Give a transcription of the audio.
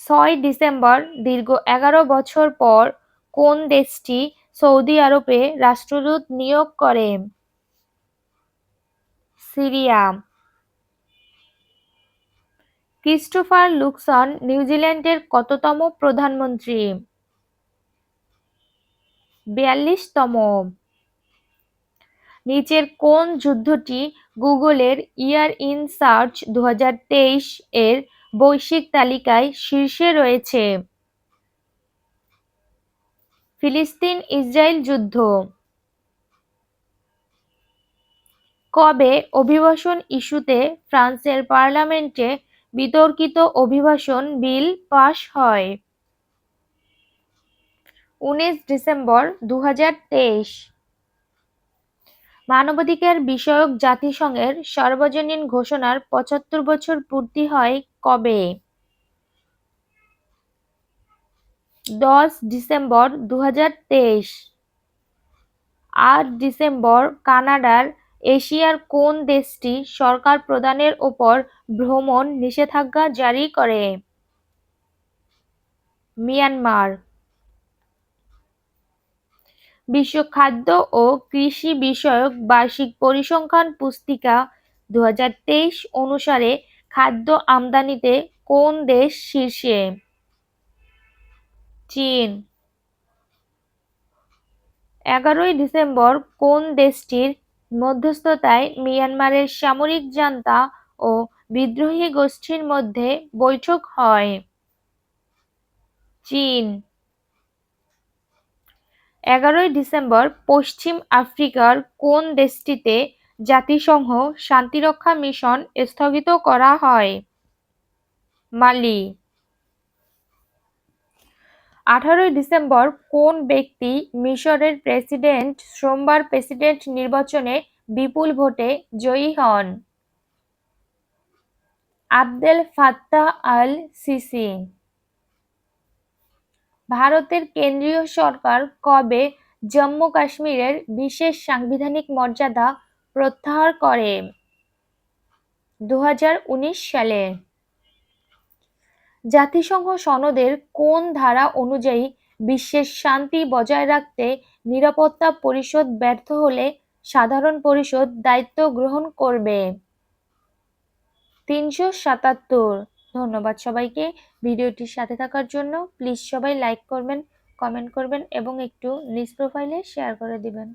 ছয় ডিসেম্বর দীর্ঘ এগারো বছর পর কোন দেশটি সৌদি আরবে রাষ্ট্রদূত নিয়োগ করে? সিরিয়া। ক্রিস্টোফার লুকসন নিউজিল্যান্ডের কততম প্রধানমন্ত্রী? বিয়াল্লিশতম। নিচের কোন যুদ্ধটি গুগলের ইয়ার ইন সার্চ দু হাজার তেইশ এর বৈশ্বিক তালিকায় শীর্ষে রয়েছে ফিলিস্তিন ইসরায়েল যুদ্ধ। কবে অভিবাসন ইস্যুতে ফ্রান্সের পার্লামেন্টে বিতর্কিত অভিবাসন বিল পাশ হয়? উনিশ ডিসেম্বর দু হাজার তেইশ। মানবাধিকার বিষয়ক জাতিসংঘের সর্বজনীন ঘোষণার পঁচাত্তর বছর পূর্তি হয় কবে? দশ ডিসেম্বর দু আট ডিসেম্বর কানাডার এশিয়ার কোন দেশটি সরকার প্রদানের ওপর ভ্রমণ নিষেধাজ্ঞা জারি করে? মিয়ানমার। বিশ্ব খাদ্য ও কৃষি বিষয়ক বার্ষিক পরিসংখ্যান পুস্তিকা দুই হাজার তেইশ অনুসারে খাদ্য আমদানিতে কোন দেশ শীর্ষে? চীন। এগারোই ডিসেম্বর কোন দেশটির মধ্যস্থতায় মিয়ানমারের সামরিক জান্তা ও বিদ্রোহী গোষ্ঠীর মধ্যে বৈঠক হয়? চীন। এগারোই ডিসেম্বর পশ্চিম আফ্রিকার কোন দেশটিতে জাতিসংঘ শান্তিরক্ষা মিশন স্থগিত করা হয়? মালি। আঠারোই ডিসেম্বর কোন ব্যক্তি মিশরের প্রেসিডেন্ট, সোমবার প্রেসিডেন্ট নির্বাচনে বিপুল ভোটে জয়ী হন? আবদেল ফাত্তাহ আল সিসি ভারতের কেন্দ্রীয় সরকার কবে জম্মু কাশ্মীরের বিশেষ সাংবিধানিক মর্যাদা প্রত্যাহার করে? দু হাজার উনিশ সালে। জাতিসংঘ সনদের কোন ধারা অনুযায়ী বিশ্বের শান্তি বজায় রাখতে নিরাপত্তা পরিষদ ব্যর্থ হলে সাধারণ পরিষদ দায়িত্ব গ্রহণ করবে? তিনশো সাতাত্তর। ধন্যবাদ সবাইকে ভিডিওটির সাথে থাকার জন্য। প্লিজ সবাই লাইক করবেন কমেন্ট করবেন এবং একটু নিজ প্রোফাইলে শেয়ার করে দিবেন।